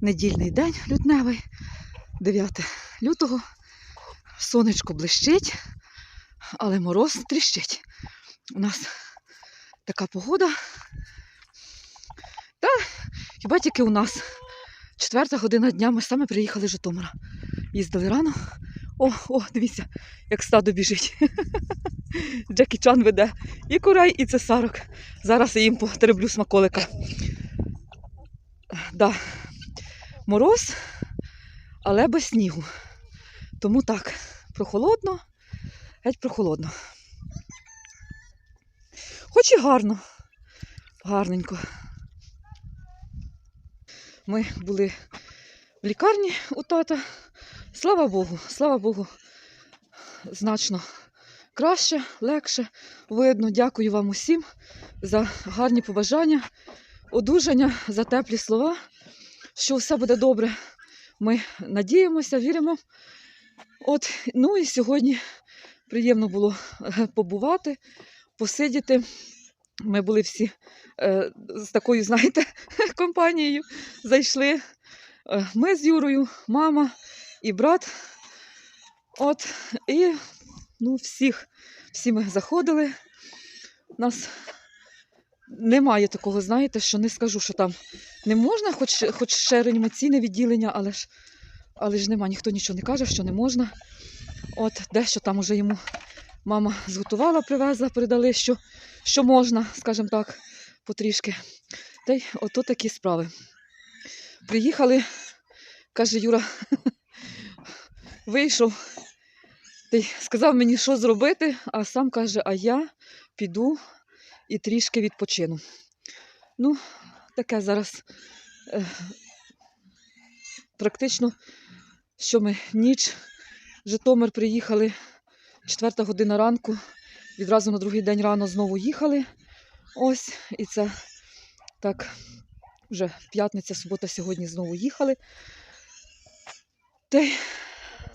недільний день лютневий, 9 лютого. Сонечко блищить, але мороз тріщить. У нас така погода. Та хіба тільки у нас четверта година дня ми саме приїхали з Житомира. Їздили рано. О, о, дивіться, як стадо біжить. Джекі Чан веде і курей, і цесарок. Зараз я їм потереблю смаколика. Да. Мороз, але без снігу. Тому так, прохолодно, геть прохолодно. Хоч і гарно, гарненько. Ми були в лікарні у тата. Слава Богу, слава Богу, значно краще, легше видно. Дякую вам усім за гарні побажання, одужання, за теплі слова, що все буде добре. Ми надіємося, віримо. От, ну і сьогодні приємно було е, побувати, посидіти. Ми були всі е, з такою, знаєте, компанією. Зайшли е, ми з Юрою, мама і брат. От, і ну, всіх, всі ми заходили. У нас немає такого, знаєте, що не скажу, що там не можна, хоч, хоч ще реанімаційне відділення, але ж, але ж нема, ніхто нічого не каже, що не можна. От дещо там уже йому мама зготувала, привезла, передали, що, що можна, скажімо так, потрішки. Та й ото такі справи. Приїхали, каже Юра, вийшов та й сказав мені, що зробити, а сам каже, а я піду і трішки відпочину. Ну, таке зараз е, практично, що ми ніч, Житомир приїхали, четверта година ранку, відразу на другий день рано знову їхали. Ось, і це так, вже п'ятниця, субота, сьогодні знову їхали. Та й,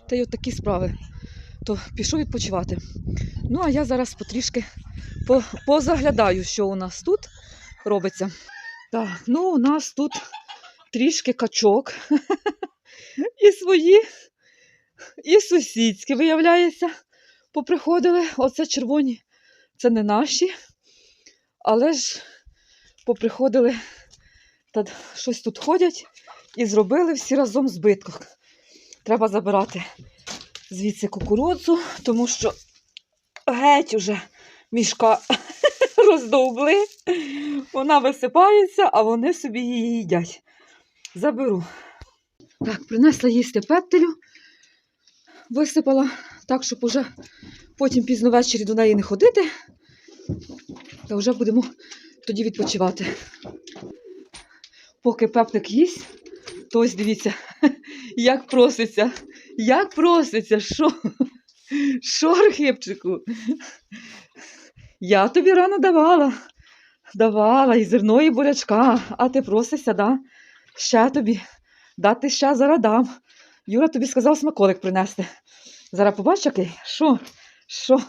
та й от такі справи. То пішов відпочивати. Ну, а я зараз потрішки по- позаглядаю, що у нас тут робиться. Так, ну у нас тут трішки качок. І свої, і сусідські, виявляється, поприходили. Оце червоні, це не наші. Але ж поприходили та щось тут ходять і зробили всі разом збиток. Треба забирати звідси кукурудзу, тому що геть уже мішка роздовбли. Вона висипається, а вони собі її їдять. Заберу. Так, принесла їсти петтелю, висипала так, щоб уже потім пізно ввечері до неї не ходити. Та вже будемо тоді відпочивати. Поки пепник їсть, то ось дивіться, як проситься, як проситься, що? Архипчику? Я тобі рано давала. Давала і зерно, і бурячка, а ти просишся, да? Ще тобі. Дати ще зараз дам. Юра тобі сказав смаколик принести. Зараз побач, який? Що? Що?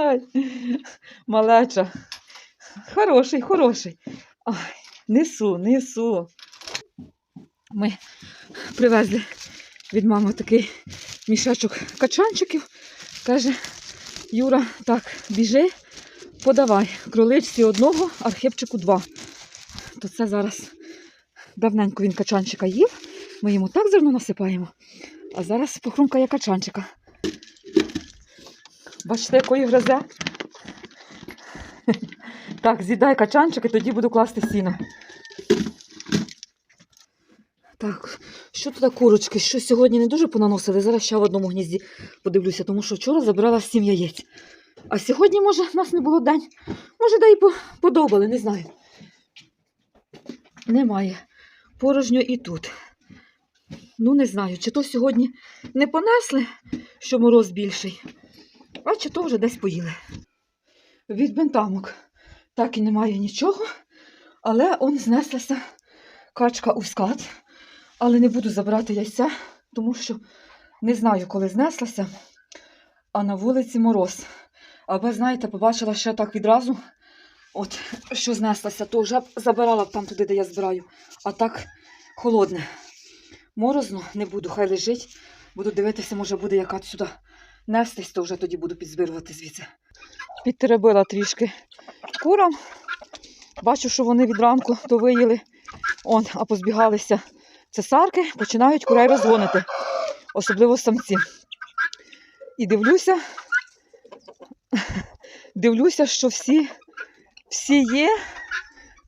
Малеча. Хороший, хороший. Ай, несу, несу. Ми привезли від мами такий мішечок качанчиків. Каже, Юра, так, біжи, подавай. Кроличці одного, архипчику два. То це зараз давненько він качанчика їв. Ми йому так зерно насипаємо. А зараз похрумкає качанчика. Бачите, якої гризе? Так, з'їдай качанчик і тоді буду класти сіно. Так, що тут курочки? Що сьогодні не дуже понаносили? Зараз ще в одному гнізді подивлюся, тому що вчора забирала сім яєць. А сьогодні, може, в нас не було день. Може, да й подобали, не знаю. Немає. Порожньо і тут. Ну, не знаю, чи то сьогодні не понесли, що мороз більший, а чи то вже десь поїли. Від бентамок так і немає нічого, але он знеслася качка у скат. Але не буду забирати яйця, тому що не знаю, коли знеслася, а на вулиці мороз. Аби, знаєте, побачила ще так відразу, от що знеслася, то вже б забирала б там туди, де я збираю. А так холодне. Морозно не буду, хай лежить. Буду дивитися, може буде яка сюди нестись, то вже тоді буду підзбирувати звідси. Підтеребила трішки курам. Бачу, що вони від ранку то виїли. Он, а позбігалися цесарки, починають курей розгонити, особливо самці. І дивлюся, дивлюся, що всі, всі є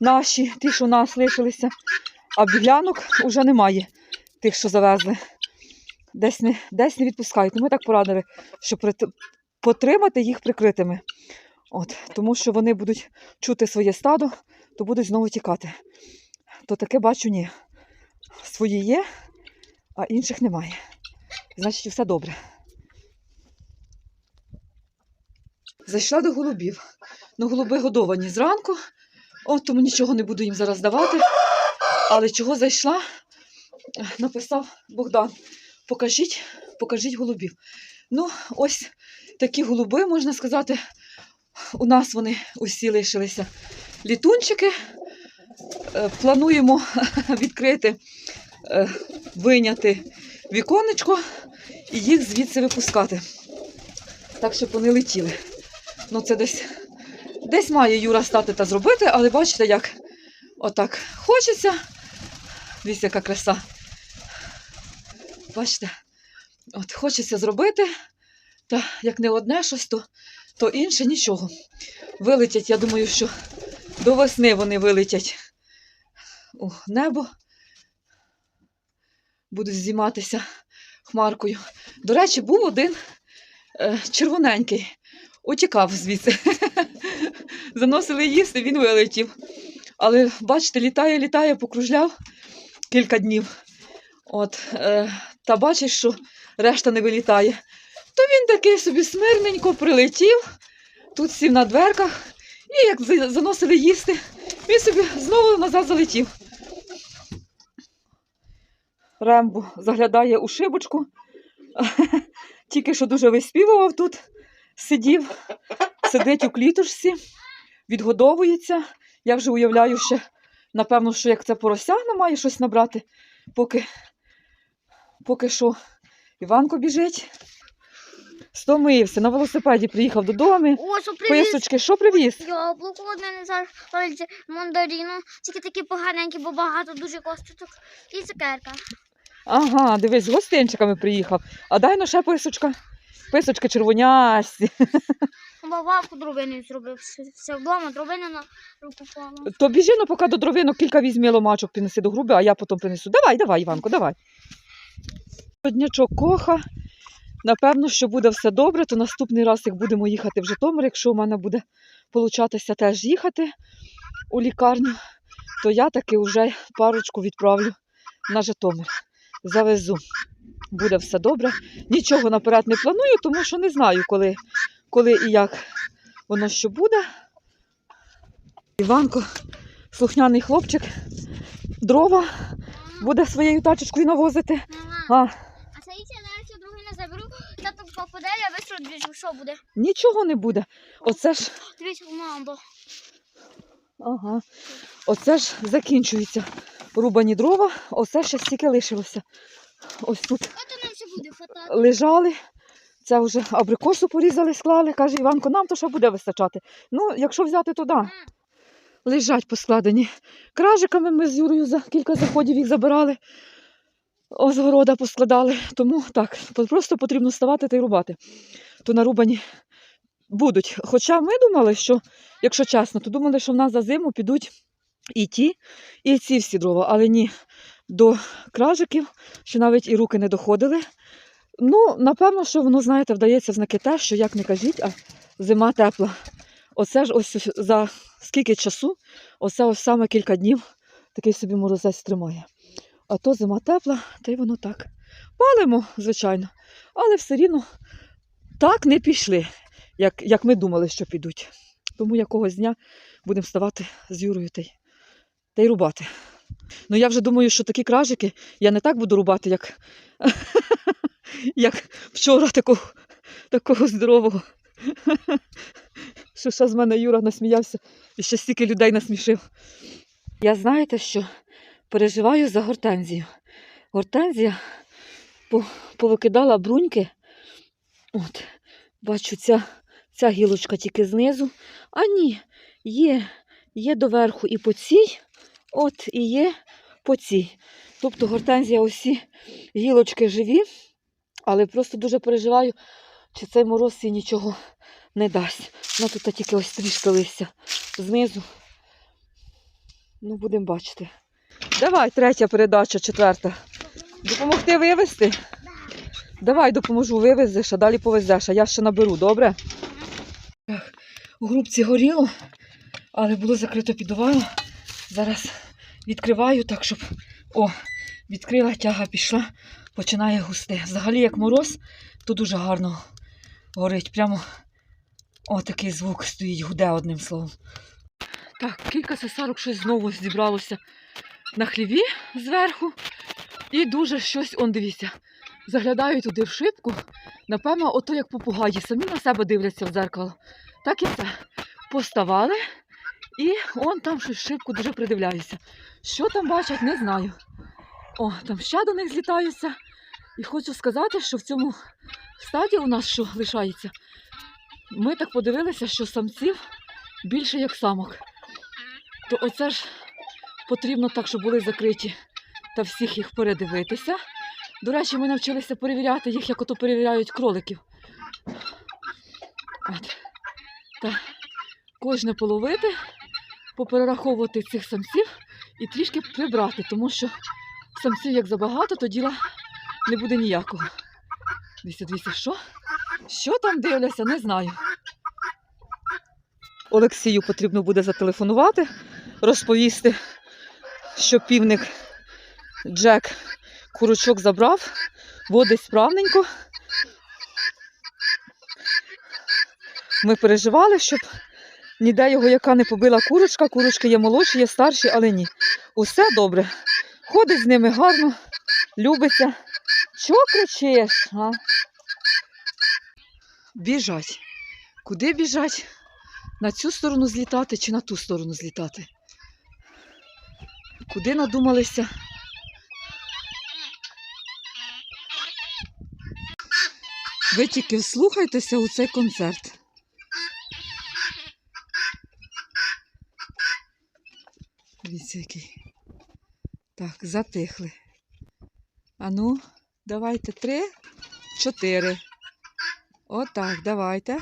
наші, ті, що у нас лишилися, а біглянок вже немає, тих, що завезли. Десь не, десь не відпускають. Ну, Ми так порадили, що прит- потримати їх прикритими. От, тому що вони будуть чути своє стадо, то будуть знову тікати. То таке бачу, ні. Свої є, а інших немає. Значить, все добре. Зайшла до голубів. Ну, голуби годовані зранку, от тому нічого не буду їм зараз давати. Але чого зайшла? Написав Богдан. Покажіть, покажіть голубів. Ну, ось такі голуби, можна сказати, у нас вони усі лишилися літунчики. Е, Плануємо відкрити, е, виняти віконечко і їх звідси випускати. Так, щоб вони летіли. Ну, це десь, десь має Юра стати та зробити, але бачите, як отак хочеться. Дивіться, яка краса. Бачите, от хочеться зробити, та як не одне щось, то, то інше нічого. Вилетять, я думаю, що до весни вони вилетять у небо. Будуть здійматися хмаркою. До речі, був один е, червоненький, утікав звідси. Заносили їсти, він вилетів. Але бачите, літає, літає, покружляв кілька днів. От, е, та бачиш, що решта не вилітає. То він такий собі смирненько прилетів, тут сів на дверках, і як заносили їсти, він собі знову назад залетів. Рембо заглядає у шибочку. Тільки що дуже виспівував тут, сидів, сидить у клітушці, відгодовується. Я вже уявляю ще, напевно, що як це поросяна має щось набрати, поки, поки що Іванко біжить. Стомився, на велосипеді приїхав додому. О, що привіз Писочки, що привіз? яблуко одне не зараз мандарину, тільки такі поганенькі, бо багато дуже косточок. І цукерка. Ага, дивись, з гостинчиками приїхав. А дай ну ще писочка. Писочки червонясті. Бабавку дробини зробив. Все- вдома, дробини на руку пала. То біжи, ну поки до дровинок кілька візьми ломачок, принеси до груби, а я потім принесу. Давай, давай, Іванко, давай. Днячок коха. Напевно, що буде все добре, то наступний раз, як будемо їхати в Житомир, якщо у мене буде получатися теж їхати у лікарню, то я таки вже парочку відправлю на Житомир. Завезу. Буде все добре. Нічого наперед не планую, тому що не знаю, коли, коли і як воно що буде. Іванко, слухняний хлопчик, дрова буде своєю тачечкою навозити. А, а це я зараз другий не заберу, тато попаде, я вистру двіжу, що буде? нічого не буде. Оце ж, Дивіться, мама. ага, оце ж закінчується. Рубані дрова, оце ще стільки лишилося. Ось тут лежали. Це вже абрикосу порізали, склали. Каже Іванко, нам то що буде вистачати. Ну, якщо взяти, то да. Лежать поскладені. Кражиками ми з Юрою за кілька заходів їх забирали. О, з города поскладали. Тому так, просто потрібно вставати та й рубати. То нарубані будуть. Хоча ми думали, що, якщо чесно, то думали, що в нас за зиму підуть і ті, і ці всі дрова. Але ні, до кражиків ще навіть і руки не доходили. Ну, напевно, що воно, знаєте, вдається в знаки те, що як не кажіть, а зима тепла. Оце ж ось за скільки часу, оце ось саме кілька днів такий собі морозець тримає. А то зима тепла, та й воно так. Палимо, звичайно, але все рівно так не пішли, як, як ми думали, що підуть. Тому якогось дня будемо вставати з Юрою та й, та й рубати. Ну я вже думаю, що такі кражики я не так буду рубати, як, як вчора такого, такого здорового. Що ще з мене Юра насміявся і ще стільки людей насмішив. Я знаєте що? переживаю за гортензію. Гортензія повикидала бруньки. От, бачу, ця, ця гілочка тільки знизу. А ні, є, є доверху і по цій, от і є по цій. Тобто гортензія усі гілочки живі, але просто дуже переживаю, чи цей мороз їй нічого не дасть. Вона тут тільки ось трішки листя знизу. Ну, будемо бачити. Давай, третя передача, четверта. Допомогти вивезти? Давай допоможу, вивезеш, а далі повезеш, а я ще наберу, добре? Так, у грубці горіло, але було закрито підувало. Зараз відкриваю так, щоб. О, відкрила, тяга пішла, починає густи. Взагалі, як мороз, то дуже гарно горить. Прямо о, такий звук стоїть, гуде одним словом. Так, кілька сесарок щось знову зібралося на хліві зверху. І дуже щось, он дивіться, заглядаю туди в шибку. Напевно, ото як попугаї, самі на себе дивляться в дзеркало. Так і це. Поставали, і он там щось в шибку дуже придивляюся. Що там бачать, не знаю. О, там ще до них злітаються. І хочу сказати, що в цьому стаді у нас що лишається, ми так подивилися, що самців більше як самок. То оце ж потрібно так, щоб були закриті та всіх їх передивитися. До речі, ми навчилися перевіряти їх, як ото перевіряють кроликів. От. Та кожне половити, поперераховувати цих самців і трішки прибрати, тому що самців як забагато, то діла не буде ніякого. Дивіться, дивіться, що? Що там дивляться, не знаю. Олексію потрібно буде зателефонувати, розповісти, що півник Джек курочок забрав, водить справненько. Ми переживали, щоб ніде його яка не побила курочка. Курочки є молодші, є старші, але ні. Усе добре. Ходить з ними гарно, любиться. Чого кричиш? А? Біжать. Куди біжать? На цю сторону злітати чи на ту сторону злітати? Куди надумалися? Ви тільки вслухайтеся у цей концерт. Дивіться, який. Так, затихли. Ану, давайте три, чотири. Отак, давайте.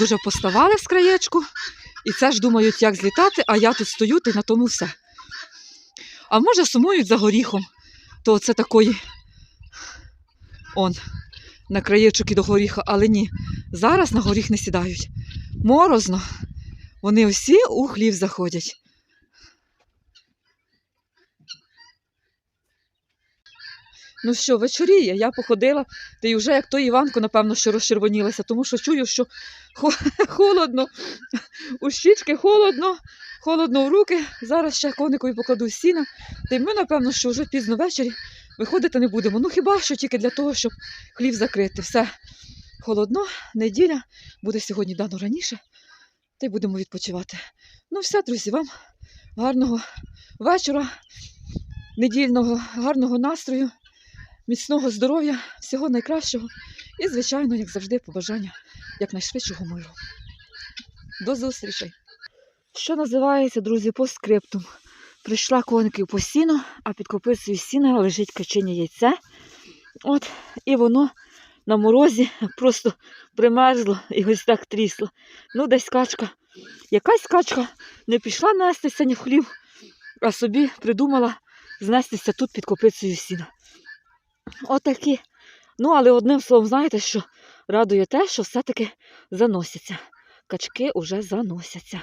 Дуже поставали з краєчку. І це ж думають, як злітати, а я тут стою, та на тому все. А може сумують за горіхом, то це такої он, на краєчок і до горіха, але ні, зараз на горіх не сідають. Морозно. Вони усі у хлів заходять. Ну що, вечоріє, я походила, та й вже як той Іванко, напевно, що розчервонілася, тому що чую, що холодно, у щічки холодно, холодно в руки. Зараз ще коникові покладу сіна. Та й ми, напевно, що вже пізно ввечері виходити не будемо. Ну хіба що тільки для того, щоб хлів закрити. Все холодно, неділя, буде сьогодні дано раніше, та й будемо відпочивати. Ну, все, друзі, вам гарного вечора, недільного, гарного настрою, міцного здоров'я, всього найкращого. І, звичайно, як завжди, побажання якнайшвидшого миру. До зустрічей! Що називається, друзі, по скриптум. Прийшла коників по сіно, а під копицею сіна лежить качине яйце. От, і воно на морозі просто примерзло і ось так трісло. Ну, десь качка. Якась качка не пішла нестися ні в хлів, а собі придумала знестися тут під копицею сіна. Отакі. Ну, але одним словом, знаєте, що радує те, що все-таки заносяться. Качки уже заносяться.